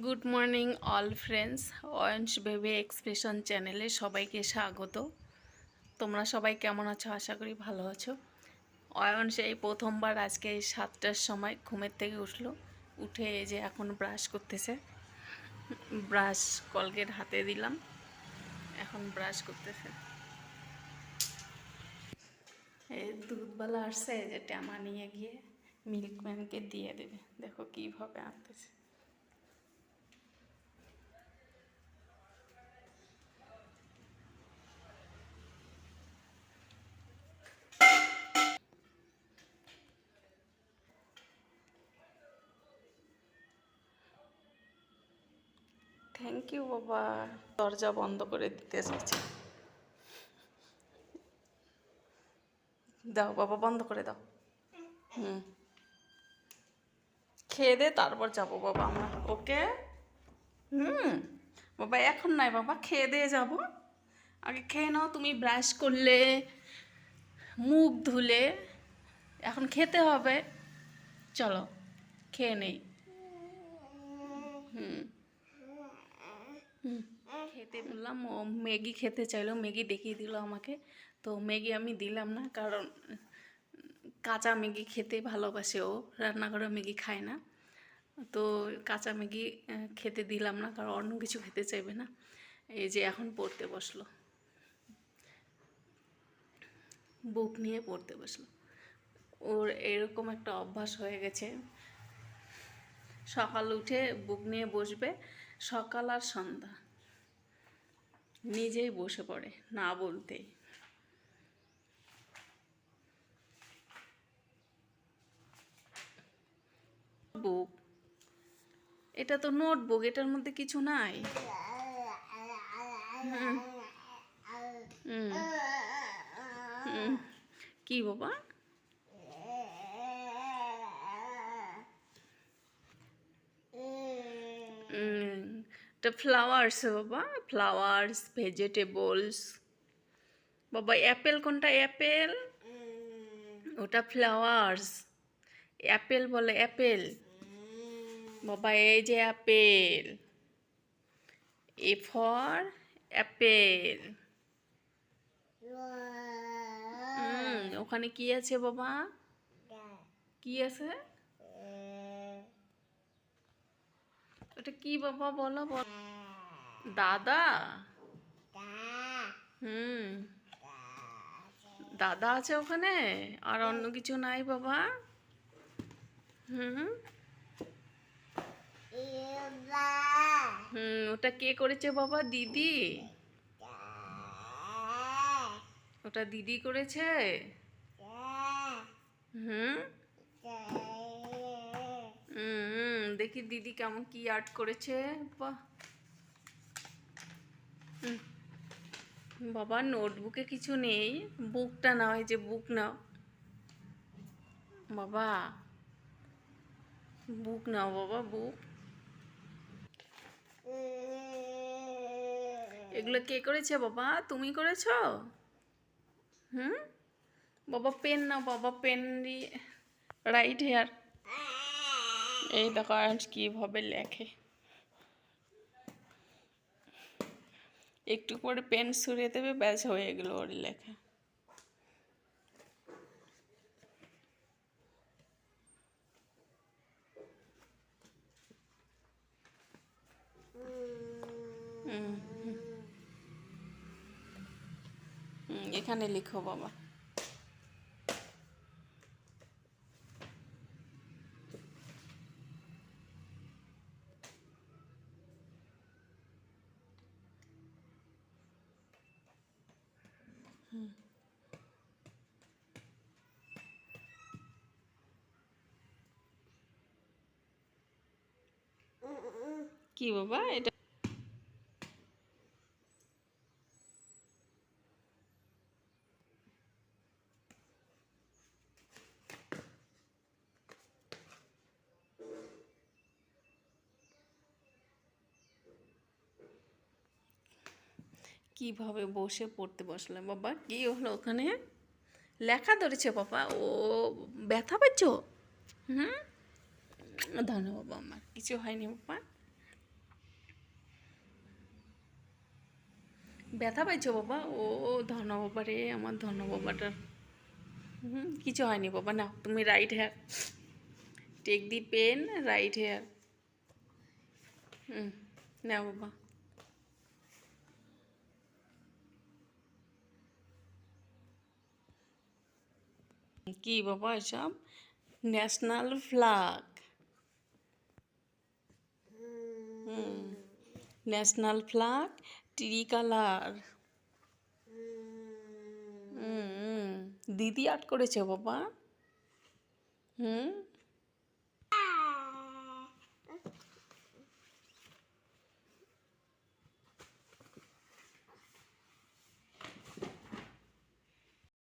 Good morning all friends Ayon's baby expression চ্যানেলে সবাইকে স্বাগত। তোমরা সবাই কেমন আছো? আশা করি ভালো আছো। অয়ন্স এই প্রথমবার আজকে এই সাতটার সময় ঘুমের থেকে উঠল। উঠে এই যে এখন ব্রাশ করতেছে। ব্রাশ কলগেট হাতে দিলাম। এখন ব্রাশ করতেছে। এই দুধওয়ালা আসছে যে ট্যামা নিয়ে গিয়ে মিল্কম্যানকে দিয়ে দেবে। দেখো কীভাবে আনতেছে। থ্যাংক ইউ বাবা। দরজা বন্ধ করে দিতে এসেছে দাও বাবা বন্ধ করে দাও। হুম। খেয়ে দে তারপর যাব বাবা আমরা। ওকে? হুম। বাবা এখন নয় বাবা খেয়ে দিয়ে যাব। আগে খেয়ে নাও তুমি ব্রাশ করলে মুখ ধুলে এখন খেতে হবে। চলো খেয়ে নেই। হুম হুম, খেতে বললাম, ও ম্যাগি খেতে চাইলো, ম্যাগি দেখিয়ে দিল আমাকে। তো ম্যাগি আমি দিলাম না, কারণ কাঁচা ম্যাগি খেতে ভালোবাসে ও, রান্নাঘরে ম্যাগি খায় না। তো কাঁচা ম্যাগি খেতে দিলাম না, কারণ অন্য কিছু খেতে চাইবে না। এই যে এখন পড়তে বসল। বুক নিয়ে পড়তে বসল। ওর এরকম একটা অভ্যাস হয়ে গেছে। সকাল উঠে বুক নিয়ে বসবে সকাল আর সন্ধ্যা। নিজেই বসে পড়ে, না বলতেই। বুক। এটা তো নোটবুক, এটার মধ্যে কিছু নাই। কি বাবা? এটা ফ্লাওয়ার্স বাবা ফ্লাওয়ার্স ভেজিটেবলস বাবা অ্যাপেল কোনটা? অ্যাপেল ওটা ফ্লাওয়ার্স অ্যাপেল বলে অ্যাপেল বাবা এই যে অ্যাপেল এ ফর অ্যাপেল ওখানে কি আছে বাবা? কি আছে? ওটা কি বাবা বলো, বল। দাদা? হুম। দাদা আছে ওখানে? আর অন্য কিছু নাই বাবা? হুম। হুম, ওটা কে করেছে বাবা? দিদি? ওটা দিদি করেছে? হুম। হুম। দেখি দিদি কেমন কি আর্ট করেছে। বাবা নোটবুকে কিছু নেই। বুকটা নাও, এই যে বুক নাও। বাবা বুক নাও বাবা বুক এগুলো কে করেছে বাবা? তুমি করেছ? হুম? বাবা পেন নাও, বাবা পেন দিয়ে রাইট হেয়ার এই দেখো আজ কীভাবে লেখে। একটু পরে পেন সরিয়ে দেবে, ব্যাস হয়ে গেলো ওর লেখা। এখানে লিখো বাবা। কি বাবা এটা কীভাবে বসে পড়তে বসলাম, বাবা? কি হলো ওখানে লেখা ধরেছে, বাবা। ও ব্যথা পাচ্ছ হুম? ধন্য বাবা, আমার কিছু হয়নি, বাবা। ব্যথা পাইছো বাবা? ও ধন্যবাবা রে, আমার ধন্য বাবাটার হুম, কিছু হয়নি, বাবা। না তুমি right here take the pen right here হুম না বাবা। কি বাবা এসব? National flag national flag tree colour দিদি আর্ট করেছে বাবা। হুম